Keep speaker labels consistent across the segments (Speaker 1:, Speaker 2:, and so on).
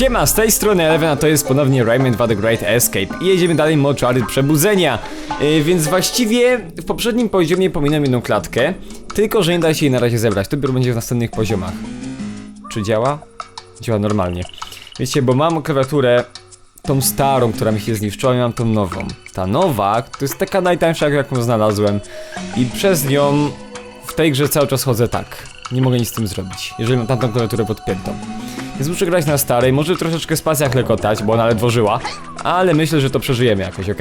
Speaker 1: Siema, z tej strony Eleven, a to jest ponownie Rayman 2 The Great Escape i jedziemy dalej moczary przebudzenia. Yy, więc właściwie w poprzednim poziomie pominąłem jedną klatkę, tylko że nie da się jej na razie zebrać, to dopiero będzie w następnych poziomach. Czy działa? Działa normalnie. Wiecie, bo mam klawiaturę tą starą, która mi się zniszczyła i mam tą nową. Ta nowa to jest taka najtańsza, jaką znalazłem i przez nią w tej grze cały czas chodzę tak. Nie mogę nic z tym zrobić, jeżeli mam tamtą klawiaturę podpiętą. Więc muszę grać na starej, może troszeczkę spacja klekotać, bo ona ledwo żyła, ale myślę, że to przeżyjemy jakoś, ok?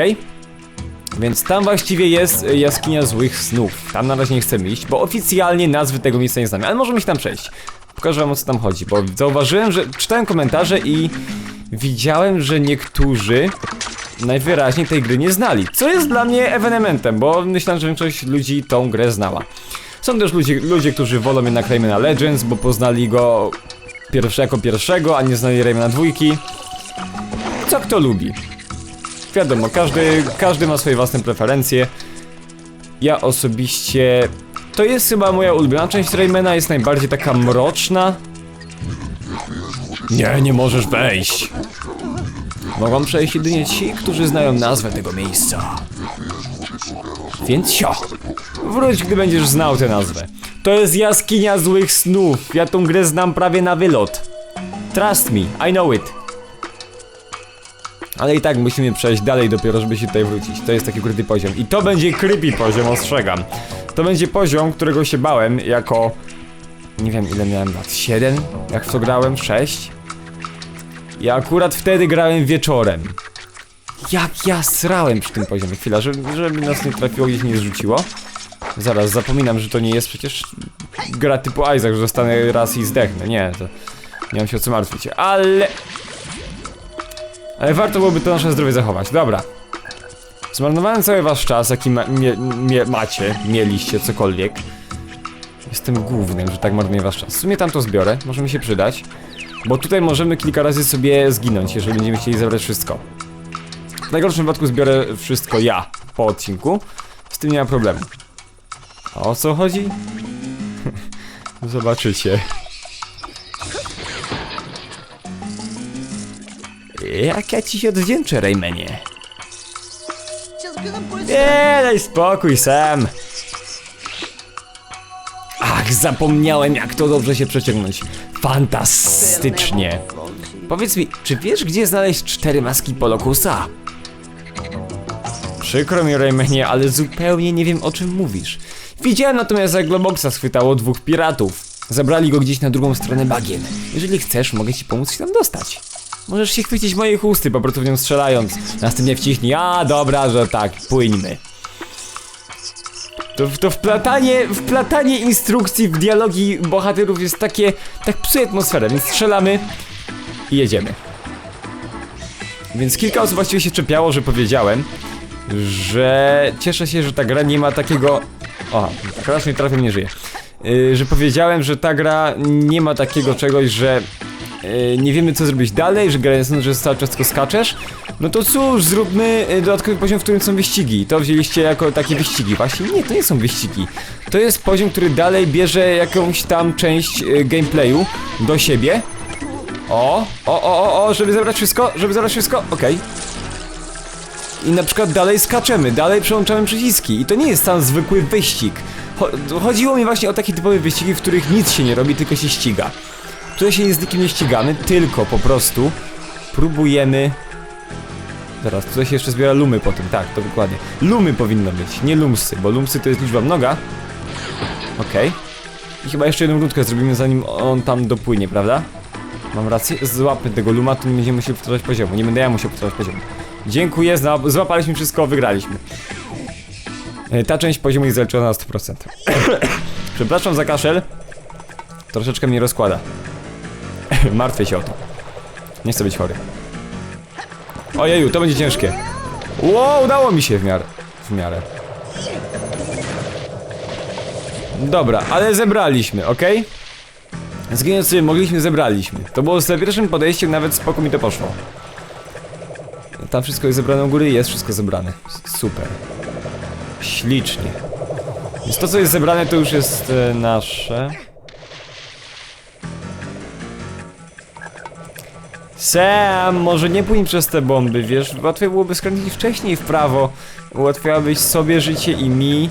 Speaker 1: Więc tam właściwie jest y, jaskinia złych snów. Tam na razie nie chcemy iść, bo oficjalnie nazwy tego miejsca nie znamy, ale możemy się tam przejść. Pokażę wam o co tam chodzi, bo zauważyłem, że czytałem komentarze i widziałem, że niektórzy najwyraźniej tej gry nie znali. Co jest dla mnie ewenementem, bo myślałem, że większość ludzi tą grę znała. Są też ludzie, ludzie którzy wolą jednak Raymana Legends, bo poznali go pierwszy jako pierwszego, a nie znali Raymana dwójki. Co kto lubi. Wiadomo, każdy, każdy ma swoje własne preferencje. Ja osobiście... To jest chyba moja ulubiona część Raymana, jest najbardziej taka mroczna. Nie, nie możesz wejść. Mogą przejść jedynie ci, którzy znają nazwę tego miejsca. Więc sio. Wróć, gdy będziesz znał tę nazwę. To jest jaskinia złych snów. Ja tą grę znam prawie na wylot. Trust me, I know it. Ale i tak musimy przejść dalej dopiero, żeby się tutaj wrócić. To jest taki ukryty poziom. I to będzie creepy poziom, ostrzegam. To będzie poziom, którego się bałem jako... Nie wiem ile miałem lat. 7? Jak w to grałem? 6? Ja akurat wtedy grałem wieczorem. Jak ja srałem przy tym poziomie. Chwila, żeby, żeby nas nie trafiło, gdzieś nie zrzuciło. Zaraz, zapominam, że to nie jest przecież gra typu Isaac, że zostanę raz i zdechnę. Nie, to nie mam się o co martwić. Ale... Ale warto byłoby to nasze zdrowie zachować. Dobra. Zmarnowałem cały wasz czas, jaki ma, mie, mie, macie, mieliście, cokolwiek. Jestem głównym, że tak marnuję wasz czas. W sumie tam to zbiorę, może mi się przydać. Bo tutaj możemy kilka razy sobie zginąć, jeżeli będziemy chcieli zebrać wszystko. W najgorszym wypadku zbiorę wszystko ja po odcinku. Z tym nie ma problemu. A o co chodzi? Zobaczycie. Jak ja ci się odwdzięczę, Raymanie? Nie, daj spokój, Sam. Ach, zapomniałem, jak to dobrze się przeciągnąć. Fantastycznie. Powiedz mi, czy wiesz, gdzie znaleźć cztery maski Polokusa? Przykro mi, Raymanie, ale zupełnie nie wiem, o czym mówisz. Widziałem natomiast, jak Globoxa schwytało dwóch piratów. Zabrali go gdzieś na drugą stronę bagien. Jeżeli chcesz, mogę ci pomóc się tam dostać. Możesz się chwycić mojej chusty, po prostu w nią strzelając. Następnie wciśnij, a dobra, że tak, płyńmy. To, to wplatanie, wplatanie instrukcji w dialogi bohaterów jest takie, tak psuje atmosferę, więc strzelamy i jedziemy. Więc kilka osób właściwie się czepiało, że powiedziałem, że cieszę się, że ta gra nie ma takiego... O, teraz mnie trafił, nie żyje. Yy, że powiedziałem, że ta gra nie ma takiego czegoś, że yy, nie wiemy co zrobić dalej, że gra jest, że cały czas tylko skaczesz. No to cóż, zróbmy yy, dodatkowy poziom, w którym są wyścigi. To wzięliście jako takie wyścigi. Właśnie nie, to nie są wyścigi. To jest poziom, który dalej bierze jakąś tam część yy, gameplayu do siebie. O, o, o, o, o, żeby zebrać wszystko, żeby zebrać wszystko, okej. I na przykład dalej skaczemy, dalej przełączamy przyciski. I to nie jest sam zwykły wyścig. Cho- chodziło mi właśnie o takie typowe wyścigi, w których nic się nie robi, tylko się ściga. Tutaj się z nikim nie ścigamy, tylko po prostu próbujemy... Zaraz, tutaj się jeszcze zbiera lumy po tym, tak, to dokładnie. Lumy powinno być, nie lumsy, bo lumsy to jest liczba mnoga. Okej. I chyba jeszcze jedną rundkę zrobimy, zanim on tam dopłynie, prawda? Mam rację? Złapmy tego luma, to nie będziemy musieli powtarzać poziomu. Nie będę ja musiał powtarzać poziomu. Dziękuję, złapaliśmy wszystko, wygraliśmy. E, Ta część poziomu jest zaliczona na 100%. Przepraszam za kaszel. Troszeczkę mnie rozkłada. Martwię się o to. Nie chcę być chory. Ojeju, to będzie ciężkie. Wow, udało mi się w miarę. W miarę. Dobra, ale zebraliśmy, ok? Sobie mogliśmy, zebraliśmy. To było za pierwszym podejściem, nawet spoko mi to poszło. Tam wszystko jest zebrane u góry, jest wszystko zebrane. Super. Ślicznie. Więc to, co jest zebrane, to już jest e, nasze. Sam, może nie płyń przez te bomby, wiesz, łatwiej byłoby skręcić wcześniej w prawo. Ułatwiałabyś sobie życie i mi.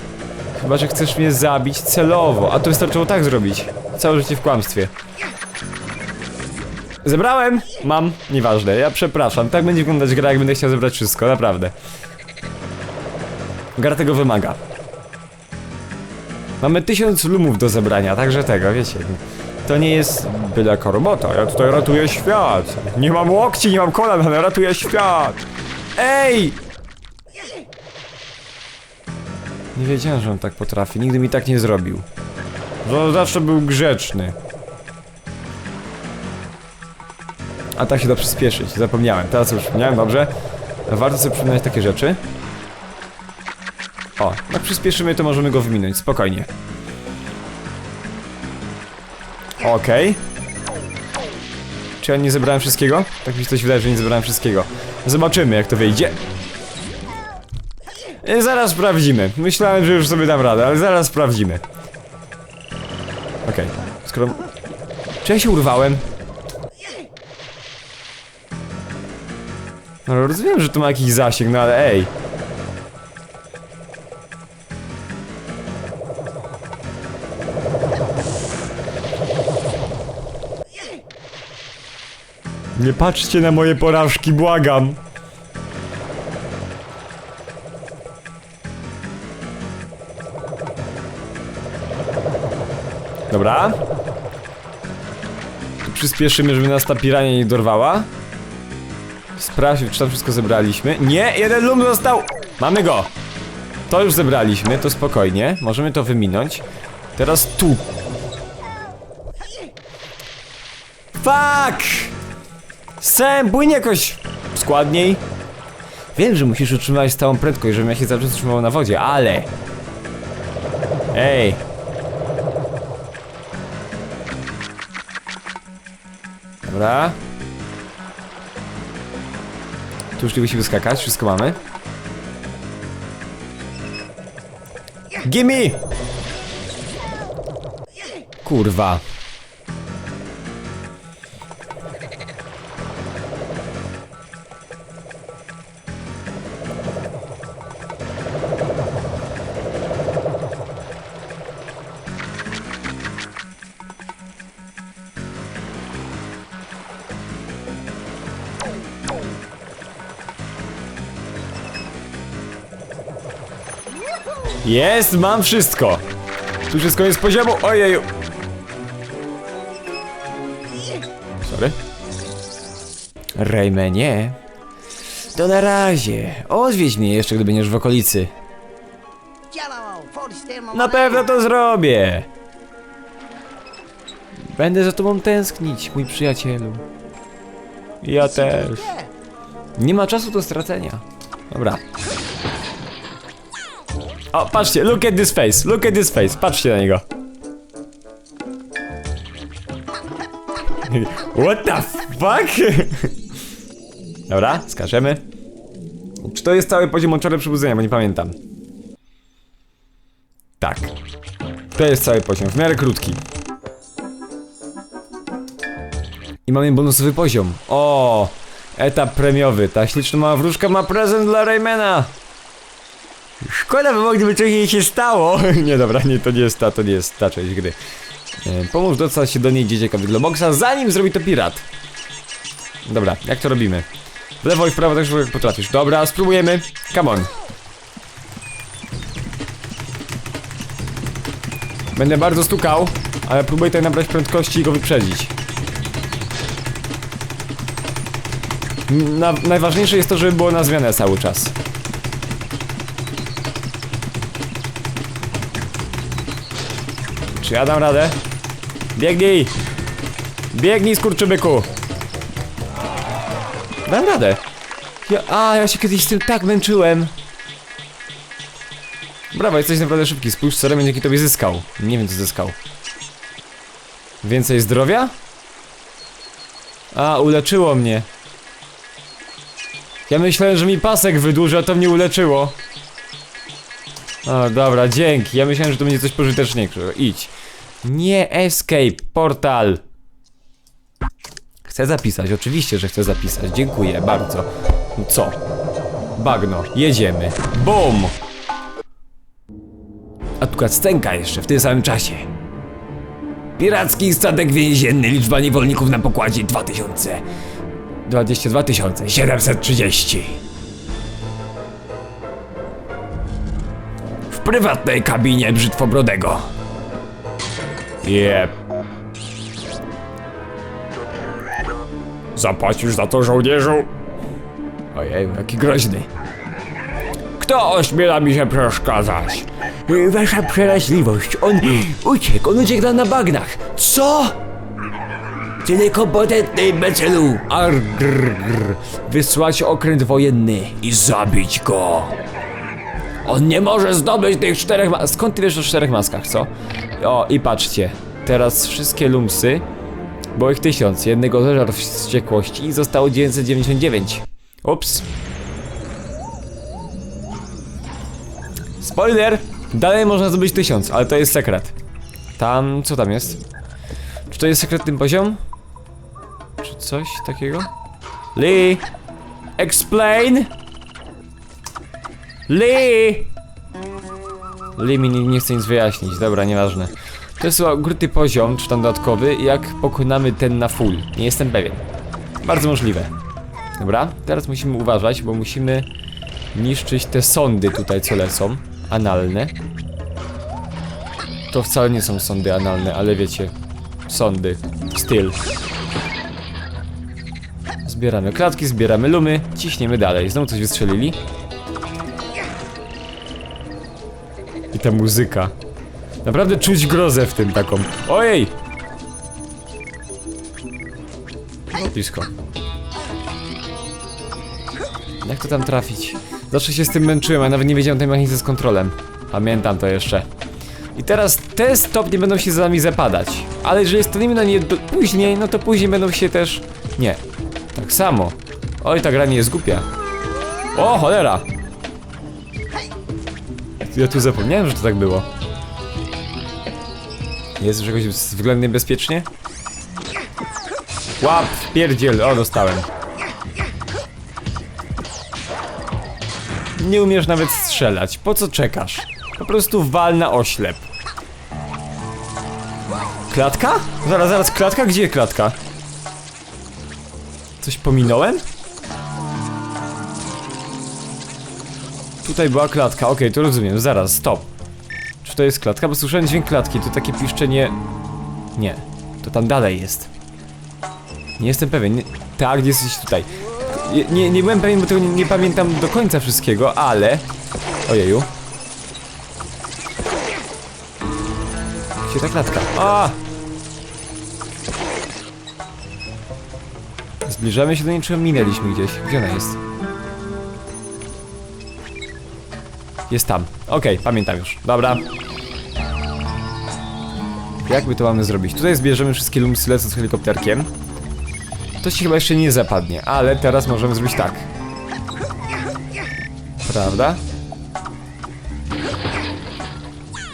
Speaker 1: Chyba, że chcesz mnie zabić celowo, a to wystarczyło tak zrobić. Całe życie w kłamstwie. Zebrałem! Mam, nieważne, ja przepraszam. Tak będzie wyglądać gra, jak będę chciał zebrać wszystko, naprawdę. Gra tego wymaga. Mamy tysiąc lumów do zebrania, także tego, wiecie. To nie jest byle robota. Ja tutaj ratuję świat. Nie mam łokci, nie mam kolan, ale ratuję świat. Ej! Nie wiedziałem, że on tak potrafi. Nigdy mi tak nie zrobił. Zawsze był grzeczny. A tak się da przyspieszyć. Zapomniałem. Teraz już przypomniałem, dobrze. Warto sobie przypominać takie rzeczy. O, jak przyspieszymy, to możemy go wyminąć. Spokojnie. Okej. Czy ja nie zebrałem wszystkiego? Tak mi się coś wydaje, że nie zebrałem wszystkiego. Zobaczymy, jak to wyjdzie. E, Zaraz sprawdzimy. Myślałem, że już sobie dam radę, ale zaraz sprawdzimy. Okej, skoro... Czy ja się urwałem? No rozumiem, że to ma jakiś zasięg, no ale ej. Nie patrzcie na moje porażki, błagam. Dobra. Tu Przyspieszymy, żeby nas ta pirania nie dorwała. Sprawdźmy, czy tam wszystko zebraliśmy. Nie, jeden lum został! Mamy go! To już zebraliśmy, to spokojnie. Możemy to wyminąć. Teraz tu. Fuck! Sam, płyń jakoś składniej. Wiem, że musisz utrzymywać stałą prędkość, żebym ja się cały czas utrzymał na wodzie, ale... Ej! Dobra. Tu już nie musimy skakać, wszystko mamy. Gimme! Kurwa. Jest, mam wszystko. Tu już jest poziomu. Ojeju. Sorry. Raymanie. To na razie. Odwiedź mnie jeszcze, gdy będziesz w okolicy. Na pewno to zrobię. Będę za tobą tęsknić, mój przyjacielu. Ja też. Nie ma czasu do stracenia. Dobra. O, patrzcie, look at this face, look at this face, patrzcie na niego. What the fuck? Dobra, skażemy. Czy to jest cały poziom moczary przybudzenia, bo nie pamiętam. Tak. To jest cały poziom, w miarę krótki. I mamy bonusowy poziom. O, etap premiowy. Ta śliczna mała wróżka ma prezent dla Raymana. Szkoda, by mogliby coś jej się stało. nie, dobra, nie, to nie jest ta, to nie jest ta część gry. E, pomóż dostać się do niej dzieciaka Globoxa, zanim zrobi to pirat. Dobra, jak to robimy? W lewo i w prawo tak szybko jak potrafisz. Dobra, spróbujemy. Come on. Będę bardzo stukał, ale próbuję tutaj nabrać prędkości i go wyprzedzić. Na, najważniejsze jest to, żeby było na zmianę cały czas. Czy ja dam radę? Biegnij! Biegnij, skurczybyku! Dam radę. Ja, a, ja się kiedyś z tym tak męczyłem. Brawo, jesteś naprawdę szybki. Spójrz, co Remian jaki tobie zyskał. Nie wiem, co zyskał. Więcej zdrowia? A, uleczyło mnie. Ja myślałem, że mi pasek wydłuży, a to mnie uleczyło. O, dobra, dzięki. Ja myślałem, że to będzie coś pożyteczniejszego. Idź. Nie escape, portal. Chcę zapisać, oczywiście, że chcę zapisać. Dziękuję bardzo. Co? Bagno, jedziemy. Bum! A tu scenka jeszcze w tym samym czasie. Piracki statek więzienny, liczba niewolników na pokładzie 2000. 22 730. W prywatnej kabinie Brzytwobrodego. Jep. Zapłacisz za to żołnierzu? Ojej, jaki groźny. Kto ośmiela mi się przeszkadzać? Wasza przeraźliwość, on uciekł, on uciekł na bagnach. Co? Ty niekompetentny imbecilu! Argrr, wysłać okręt wojenny i zabić go. On nie może zdobyć tych czterech mas... Skąd ty wiesz o czterech maskach, co? O, i patrzcie. Teraz wszystkie lumsy, było ich tysiąc, jednego zeżarł z wściekłości i zostało 999. Ups. Spoiler! Dalej można zdobyć tysiąc, ale to jest sekret. Tam, co tam jest? Czy to jest sekretny poziom? Czy coś takiego? Lee! Explain! Lee! Lee mi nie, nie chce nic wyjaśnić, dobra, nieważne. To jest chyba poziom, czy tam dodatkowy, jak pokonamy ten na full. Nie jestem pewien. Bardzo możliwe. Dobra, teraz musimy uważać, bo musimy niszczyć te sądy tutaj, co lecą. Analne. To wcale nie są sądy analne, ale wiecie, sądy. Styl. Zbieramy klatki, zbieramy lumy, ciśniemy dalej. Znowu coś wystrzelili. I ta muzyka. Naprawdę czuć grozę w tym taką. Ojej! Blisko. Jak to tam trafić? Zawsze się z tym męczyłem, a nawet nie wiedziałem tej mechanizmu z kontrolem. Pamiętam to jeszcze. I teraz te stopnie będą się za nami zapadać. Ale jeżeli stanemy na nie później, no to później będą się też... Nie. Tak samo. Oj, ta gra nie jest głupia. O, cholera! Ja tu zapomniałem, że to tak było. Jest już jakoś względnie bezpiecznie? Łap, pierdziel, o dostałem. Nie umiesz nawet strzelać, po co czekasz? Po prostu wal na oślep. Klatka? Zaraz, zaraz, klatka? Gdzie klatka? Coś pominąłem? Tutaj była klatka, okej, to rozumiem, zaraz, stop. Czy to jest klatka? Bo słyszałem dźwięk klatki, to takie piszczenie... Nie, to tam dalej jest. Nie jestem pewien, nie... tak, jesteś tutaj. Nie, nie, nie byłem pewien, bo tego nie, nie pamiętam do końca wszystkiego, ale... Ojeju. Gdzie ta klatka? A! Zbliżamy się do czy minęliśmy gdzieś? Gdzie ona jest? Jest tam. Okej, pamiętam już. Dobra. Jak my to mamy zrobić? Tutaj zbierzemy wszystkie lumsy lecą z helikopterkiem. To się chyba jeszcze nie zapadnie, ale teraz możemy zrobić tak. Prawda?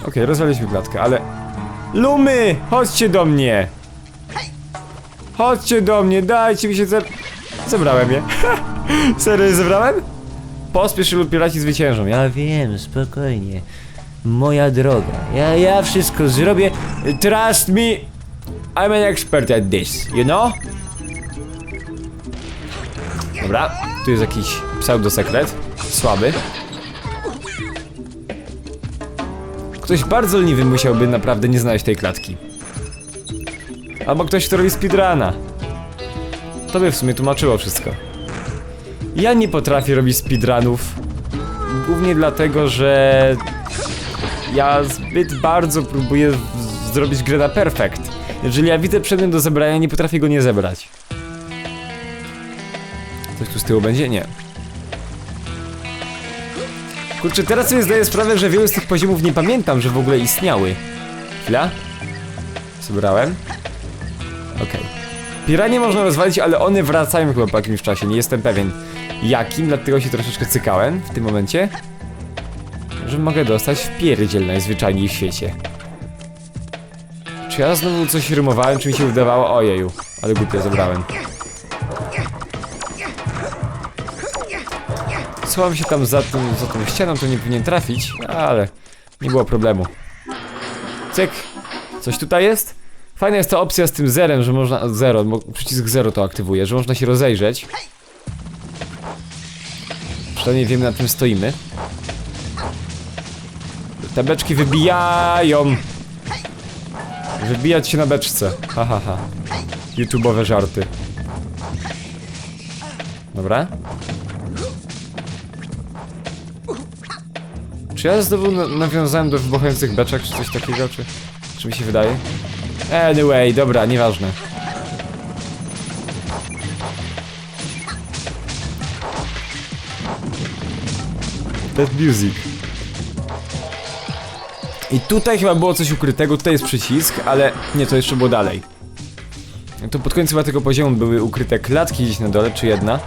Speaker 1: Okej, rozwaliliśmy klatkę, ale... Lumy! Chodźcie do mnie! Chodźcie do mnie, dajcie mi się ze... Zebrałem je. Serio zebrałem? Pospiesz lub piraci zwyciężą. Ja wiem, spokojnie. Moja droga. Ja, ja wszystko zrobię. Trust me. I'm an expert at this, you know? Dobra, tu jest jakiś pseudo-sekret. Słaby. Ktoś bardzo leniwy musiałby naprawdę nie znaleźć tej klatki. Albo ktoś, kto robi speedruna. To by w sumie tłumaczyło wszystko. Ja nie potrafię robić speedrunów. Głównie dlatego, że ja zbyt bardzo próbuję zrobić grę na perfekt. Jeżeli ja widzę przedmiot do zebrania, nie potrafię go nie zebrać. Coś tu z tyłu będzie? Nie. Kurczę, teraz sobie zdaję sprawę, że wiele z tych poziomów nie pamiętam, że w ogóle istniały. Chwila. Zebrałem. Okej. Piranie można rozwalić, ale one wracają chyba po jakimś czasie, nie jestem pewien jakim, dlatego się troszeczkę cykałem w tym momencie. Że mogę dostać w pierdziel najzwyczajniej w świecie. Czy ja znowu coś rymowałem, czy mi się udawało? Ojeju, ale głupio zabrałem. Schowałem się tam za, tym, za tą ścianą, to nie powinien trafić, ale nie było problemu. Cyk! Coś tutaj jest? Fajna jest ta opcja z tym zerem, że można... Zero, bo przycisk zero to aktywuje, że można się rozejrzeć. Przynajmniej wiemy na czym stoimy. Te beczki wybijają. Wybijać się na beczce. Ha, ha, ha. YouTube'owe żarty. Dobra. Czy ja znowu na nawiązałem do wybuchających beczek, czy coś takiego, czy... Czy mi się wydaje? Anyway, dobra, nieważne. That music. I tutaj chyba było coś ukrytego, tutaj jest przycisk, ale nie, to jeszcze było dalej. Tu pod koniec chyba tego poziomu były ukryte klatki gdzieś na dole, czy jedna?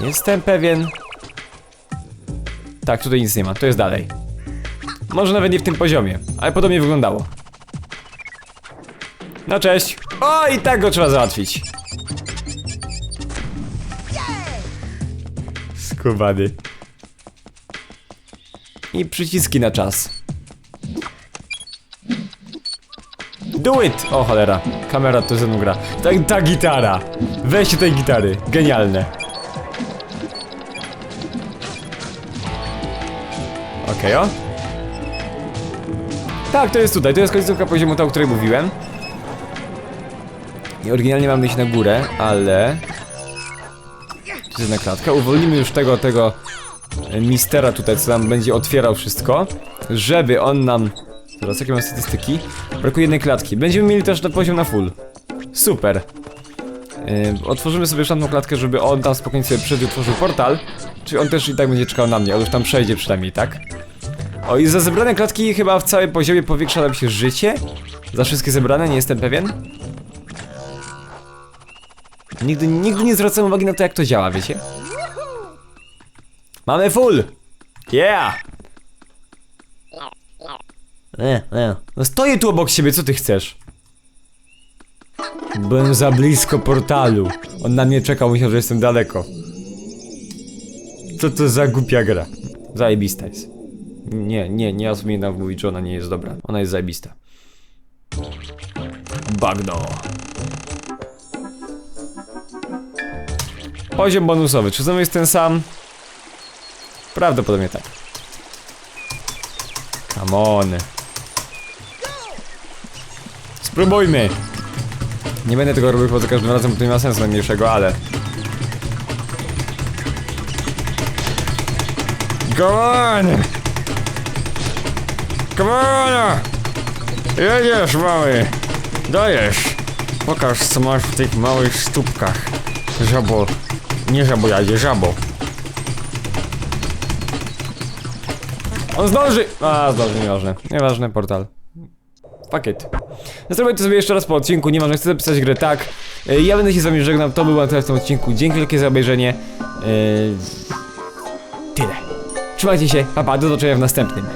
Speaker 1: Jestem pewien. Tak, tutaj nic nie ma, to jest dalej. Może nawet nie w tym poziomie, ale podobnie wyglądało. No cześć. O, i tak go trzeba załatwić. Skubany. I przyciski na czas. Do it! O cholera, kamera to ze mną gra. Ta, ta gitara! Weźcie tej gitary, genialne. Okej, o. Tak, to jest tutaj, to jest końcówka poziomu ta, o której mówiłem. I oryginalnie mamy iść na górę, ale... To jedna klatka. Uwolnimy już tego, tego mistera tutaj, co nam będzie otwierał wszystko, żeby on nam... Teraz jakie mam statystyki? Brakuje jednej klatki. Będziemy mieli też na poziom na full. Super. Yy, otworzymy sobie szatną klatkę, żeby on tam spokojnie sobie przejdzie, otworzył portal. Czyli on też i tak będzie czekał na mnie, on już tam przejdzie przynajmniej, tak? O, i za zebrane klatki chyba w całym poziomie powiększa nam się życie? Za wszystkie zebrane, nie jestem pewien. Nigdy, nigdy nie zwracam uwagi na to, jak to działa, wiecie? Mamy full! Yeah! Nie, nie. No stoję tu obok siebie, co ty chcesz? Byłem za blisko portalu. On na mnie czekał, myślał, że jestem daleko. Co to za głupia gra? Zajebista jest. Nie, nie, nie rozumiem mówić, że ona nie jest dobra. Ona jest zajebista. Bagno. Poziom bonusowy. Czy znowu jest ten sam? Prawdopodobnie tak. Come on. Spróbujmy. Nie będę tego robił, bo za każdym razem to nie ma sensu najmniejszego, ale... Come on! Come on! Jedziesz, mały! Dajesz! Pokaż, co masz w tych małych stópkach. Żabo. Nie żabojadzie, żabo. On zdąży! A, zdąży, nieważne. Nieważne, portal. Pakiet. Zrobię to sobie jeszcze raz po odcinku, nieważne, chcę zapisać grę tak. E, Ja będę się z wami żegnał, to był na w tym odcinku. Dzięki wielkie za obejrzenie. E, Tyle. Trzymajcie się, pa, pa, do zobaczenia w następnym.